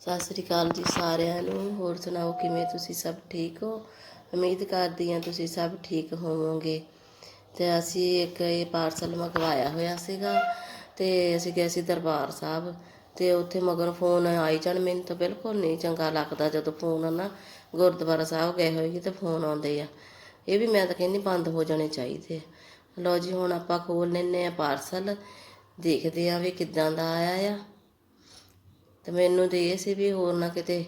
ਸਤਿ ਸ੍ਰੀ ਅਕਾਲ ਜੀ ਸਾਰਿਆਂ ਨੂੰ। ਹੋਰ ਸੁਣਾਓ, ਕਿਵੇਂ ਤੁਸੀਂ ਸਭ ਠੀਕ ਹੋ? ਉਮੀਦ ਕਰਦੀ ਹਾਂ ਤੁਸੀਂ ਸਭ ਠੀਕ ਹੋਵੋਗੇ। ਤੇ ਅਸੀਂ ਇੱਕ ਇਹ ਪਾਰਸਲ ਮੰਗਵਾਇਆ ਹੋਇਆ ਸੀਗਾ ਤੇ ਅਸੀਂ ਗਏ ਸੀ ਦਰਬਾਰ ਸਾਹਿਬ ਤੇ ਉੱਥੇ ਮਗਰ ਫੋਨ ਆਈ ਜਾਣ। ਮੈਨੂੰ ਤਾਂ ਬਿਲਕੁਲ ਨਹੀਂ ਚੰਗਾ ਲੱਗਦਾ ਜਦੋਂ ਫੋਨ ਨਾ ਗੁਰਦੁਆਰਾ ਸਾਹਿਬ ਗਏ ਹੋਈਏ ਤੇ ਫੋਨ ਆਉਂਦੇ ਆ। ਇਹ ਵੀ ਮੈਂ ਤਾਂ ਕਹਿੰਦੀ ਬੰਦ ਹੋ ਜਾਣੇ ਚਾਹੀਦੇ। ਆ ਲਓ ਜੀ, ਹੁਣ ਆਪਾਂ ਖੋਲ ਲੈਨੇ ਆ ਪਾਰਸਲ। ਦੇਖਦੇ ਆ ਵੀ ਕਿੱਦਾਂ ਦਾ ਆਇਆ ਆ। ਤੇ ਮੈਨੂੰ ਤੇ ਇਹ ਸੀ ਵੀ ਹੋਰ ਨਾ ਕਿਤੇ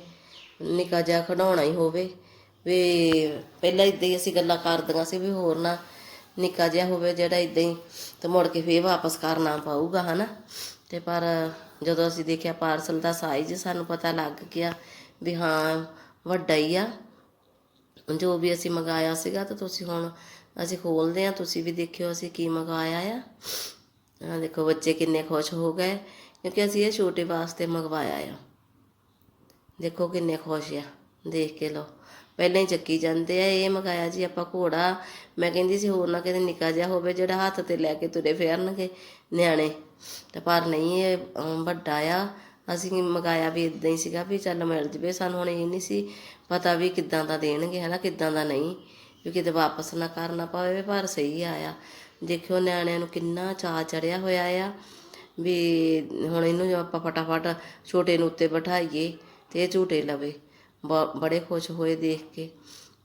ਨਿੱਕਾ ਜਿਹਾ ਖਿਡੌਣਾ ਹੀ ਹੋਵੇ। ਵੀ ਪਹਿਲਾਂ ਇਦਾਂ ਹੀ ਅਸੀਂ ਗੱਲਾਂ ਕਰਦੀਆਂ ਸੀ ਵੀ ਹੋਰ ਨਾ ਨਿੱਕਾ ਜਿਹਾ ਹੋਵੇ ਜਿਹੜਾ ਇਦਾਂ ਹੀ ਤੇ ਮੁੜ ਕੇ ਫੇਰ ਵਾਪਸ ਕਰਨਾ ਪਊਗਾ, ਹਨਾ? ਤੇ ਪਰ ਜਦੋਂ ਅਸੀਂ ਦੇਖਿਆ ਪਾਰਸਲ ਦਾ ਸਾਈਜ਼ ਸਾਨੂੰ ਪਤਾ ਲੱਗ ਗਿਆ ਵੀ ਹਾਂ, ਵੱਡਾ ਹੀ ਆ। ਜੋ ਵੀ ਅਸੀਂ ਮੰਗਾਇਆ ਸੀਗਾ ਤਾਂ ਤੁਸੀਂ ਹੁਣ ਅਸੀਂ ਖੋਲਦੇ ਆ ਤੁਸੀਂ ਵੀ ਦੇਖਿਓ ਅਸੀਂ ਕੀ ਮੰਗਾਇਆ ਆ। ਆ ਦੇਖੋ ਬੱਚੇ ਕਿੰਨੇ ਖੁਸ਼ ਹੋ ਗਏ, ਕਿਉਂਕਿ ਅਸੀਂ ਇਹ ਛੋਟੇ ਵਾਸਤੇ ਮੰਗਵਾਇਆ ਆ। ਦੇਖੋ ਕਿੰਨੇ ਖੁਸ਼ ਆ, ਦੇਖ ਕੇ ਲਓ। ਪਹਿਲਾਂ ਹੀ ਚੱਕੀ ਜਾਂਦੇ ਆ, ਇਹ ਮੰਗਾਇਆ ਜੀ ਆਪਾਂ ਘੋੜਾ। ਮੈਂ ਕਹਿੰਦੀ ਸੀ ਹੋਰ ਨਾ ਕਿਤੇ ਨਿੱਕਾ ਜਿਹਾ ਹੋਵੇ, ਜਿਹੜਾ ਹੱਥ ਤੇ ਲੈ ਕੇ ਤੁਰੇ ਫਿਰਨਗੇ ਨਿਆਣੇ। ਤੇ ਪਰ ਨਹੀਂ, ਇਹ ਵੱਡਾ ਆ। ਅਸੀਂ ਮੰਗਾਇਆ ਵੀ ਇਦਾਂ ਹੀ ਸੀਗਾ ਵੀ ਚੱਲ ਮਿਲ ਜਵੇ, ਸਾਨੂੰ ਹੁਣ ਇਹ ਨਹੀਂ ਸੀ ਪਤਾ ਵੀ ਕਿੱਦਾਂ ਦਾ ਦੇਣਗੇ, ਹਨਾ, ਕਿੱਦਾਂ ਦਾ ਨਹੀਂ। ਵੀ ਕਿਤੇ ਵਾਪਸ ਨਾ ਕਰਨਾ ਪਵੇ, ਪਰ ਸਹੀ ਆਇਆ। ਦੇਖਿਓ ਨਿਆਣਿਆਂ ਨੂੰ ਕਿੰਨਾ ਚਾਅ ਚੜਿਆ ਹੋਇਆ ਆ ਵੀ ਹੁਣ ਇਹਨੂੰ ਜੋ ਆਪਾਂ ਫਟਾਫਟ ਛੋਟੇ ਨੂੰ ਉੱਤੇ ਬਿਠਾਈਏ ਤੇ ਇਹ ਝੂਟੇ ਲਵੇ। ਬ- ਬੜੇ ਖੁਸ਼ ਹੋਏ ਦੇਖ ਕੇ।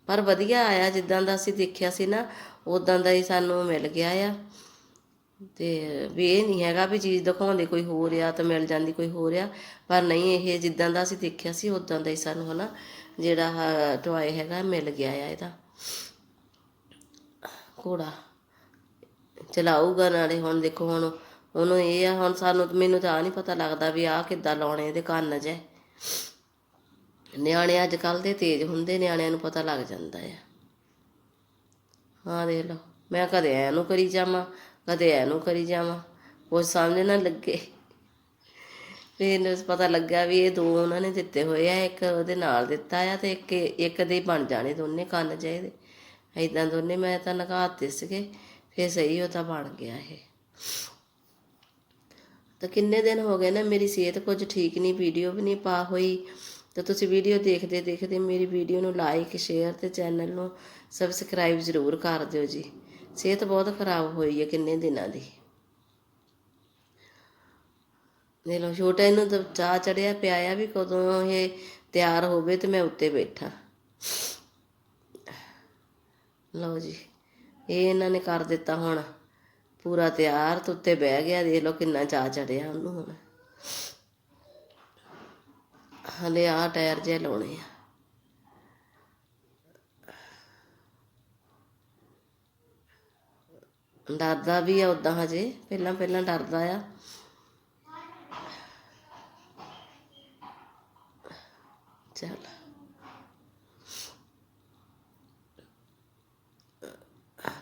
ਪਰ ਵਧੀਆ ਆਇਆ ਜਿੱਦਾਂ ਦਾ ਅਸੀਂ ਦੇਖਿਆ ਸੀ ਨਾ ਉਦਾਂ ਦਾ ਹੀ ਸਾਨੂੰ ਮਿਲ ਗਿਆ ਆ। ਤੇ ਵੀ ਇਹ ਨਹੀਂ ਹੈਗਾ ਵੀ ਚੀਜ਼ ਦਿਖਾਉਂਦੇ ਕੋਈ ਹੋਰ ਆ ਤਾਂ ਮਿਲ ਜਾਂਦੀ ਕੋਈ ਹੋਰ ਆ। ਪਰ ਨਹੀਂ, ਇਹ ਜਿੱਦਾਂ ਦਾ ਅਸੀਂ ਦੇਖਿਆ ਸੀ ਉਦਾਂ ਦਾ ਹੀ ਸਾਨੂੰ ਹਨਾ, ਜਿਹੜਾ ਟੋਏ ਹੈਗਾ, ਮਿਲ ਗਿਆ ਆ ਇਹਦਾ। ਘੋੜਾ। ਚਲਾਊਗਾ ਨਾਲੇ ਹੁਣ ਦੇਖੋ ਹੁਣ ਉਹਨੂੰ ਇਹ ਆ, ਹੁਣ ਸਾਨੂੰ ਮੈਨੂੰ ਤਾਂ ਆ ਨਹੀਂ ਪਤਾ ਲੱਗਦਾ ਵੀ ਆਹ ਕਿੱਦਾਂ ਲਾਉਣੇ ਇਹਦੇ ਕੰਨ ਜੇ। ਨਿਆਣੇ ਅੱਜ ਕੱਲ ਦੇ ਤੇਜ਼ ਹੁੰਦੇ, ਨਿਆਣਿਆਂ ਨੂੰ ਪਤਾ ਲੱਗ ਜਾਂਦਾ ਆ। ਹਾਂ ਦੇਖ ਲਓ, ਮੈਂ ਕਦੇ ਐ ਨੂੰ ਕਰੀ ਜਾਵਾਂ, ਕਦੇ ਐ ਨੂੰ ਕਰੀ ਜਾਵਾਂ ਕੁਝ ਸਮਝ ਨਾ ਲੱਗੇ। ਫਿਰ ਇਹਨੂੰ ਪਤਾ ਲੱਗਾ ਵੀ ਇਹ ਦੋ ਉਹਨਾਂ ਨੇ ਦਿੱਤੇ ਹੋਏ ਆ, ਇੱਕ ਉਹਦੇ ਨਾਲ ਦਿੱਤਾ ਆ ਤੇ ਇੱਕ ਇੱਕ ਦੇ ਬਣ ਜਾਣੇ ਦੋਨੇ ਕੰਨ ਜਿਹੇ ਇਦਾਂ ਦੋਨੇ ਮੈਂ ਤਾਂ ਨਗਾਤੇ ਸੀਗੇ। ਫਿਰ ਸਹੀ ਉਹ ਤਾਂ ਬਣ ਗਿਆ ਇਹ। ਤਾਂ ਕਿੰਨੇ ਦਿਨ ਹੋ ਗਏ ਨਾ ਮੇਰੀ ਸਿਹਤ ਕੁਝ ਠੀਕ ਨਹੀਂ ਵੀਡੀਓ ਵੀ ਨਹੀਂ ਪਾ ਹੋਈ। ਤਾਂ ਤੁਸੀਂ ਵੀਡੀਓ ਦੇਖਦੇ ਦੇਖਦੇ ਮੇਰੀ ਵੀਡੀਓ ਨੂੰ ਲਾਈਕ ਸ਼ੇਅਰ ਤੇ ਚੈਨਲ ਨੂੰ ਸਬਸਕ੍ਰਾਈਬ ਜ਼ਰੂਰ ਕਰ ਦਿਓ ਜੀ। ਸਿਹਤ ਬਹੁਤ ਖਰਾਬ ਹੋਈ ਹੈ ਕਿੰਨੇ ਦਿਨਾਂ ਦੀ। ਦੇ ਲੋ ਛੋਟਾ ਇਹਨੂੰ ਤਾਂ ਚਾਹ ਚੜਿਆ ਪਿਆਇਆ ਵੀ ਕਦੋਂ ਇਹ ਤਿਆਰ ਹੋਵੇ ਤੇ ਮੈਂ ਉੱਤੇ ਬੈਠਾ। ਲਓ ਜੀ। ਇਹ ਇਹਨਾਂ ਨੇ ਕਰ ਦਿੱਤਾ ਹੁਣ। ਪੂਰਾ ਤਿਆਰ, ਤੇ ਉੱਤੇ ਬਹਿ ਗਿਆ, ਦੇਖ ਲਓ ਕਿੰਨਾ ਚਾਹ ਚੜਿਆ ਉਹਨੂੰ ਹੁਣ। ਹਲੇ ਆ ਟਾਇਰ ਜੇ ਲਾਉਣੇ ਆ। ਡਰਦਾ ਵੀ ਆ ਉਦਾਂ ਹਜੇ, ਪਹਿਲਾਂ ਪਹਿਲਾਂ ਡਰਦਾ ਆ। ਚਲ।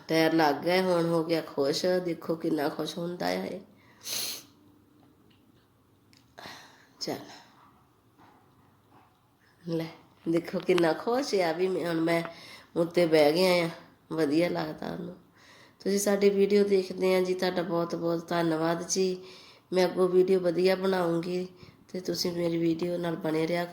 ਟਾਇਰ ਲੱਗ ਗਏ, ਹੁਣ ਹੋ ਗਿਆ ਖੁਸ਼, ਦੇਖੋ ਕਿੰਨਾ ਖੁਸ਼ ਹੁੰਦਾ ਆ ਇਹ। ਚੱਲ। ਲੈ, ਦੇਖੋ ਕਿੰਨਾ ਖੁਸ਼ ਆ ਵੀ ਮੈਂ, ਹੁਣ ਮੈਂ ਉੱਤੇ ਬਹਿ ਗਿਆ ਆ, ਵਧੀਆ ਲੱਗਦਾ ਉਹਨੂੰ। ਤੁਸੀਂ ਸਾਡੀ ਵੀਡੀਓ ਦੇਖਦੇ ਆ ਜੀ, ਤੁਹਾਡਾ ਬਹੁਤ ਬਹੁਤ ਧੰਨਵਾਦ ਜੀ। ਮੈਂ ਅੱਗੋਂ ਵੀਡੀਓ ਵਧੀਆ ਬਣਾਉਂਗੀ, ਤੇ ਤੁਸੀਂ ਮੇਰੀ ਵੀਡੀਓ ਨਾਲ ਬਣੇ ਰਿਹਾ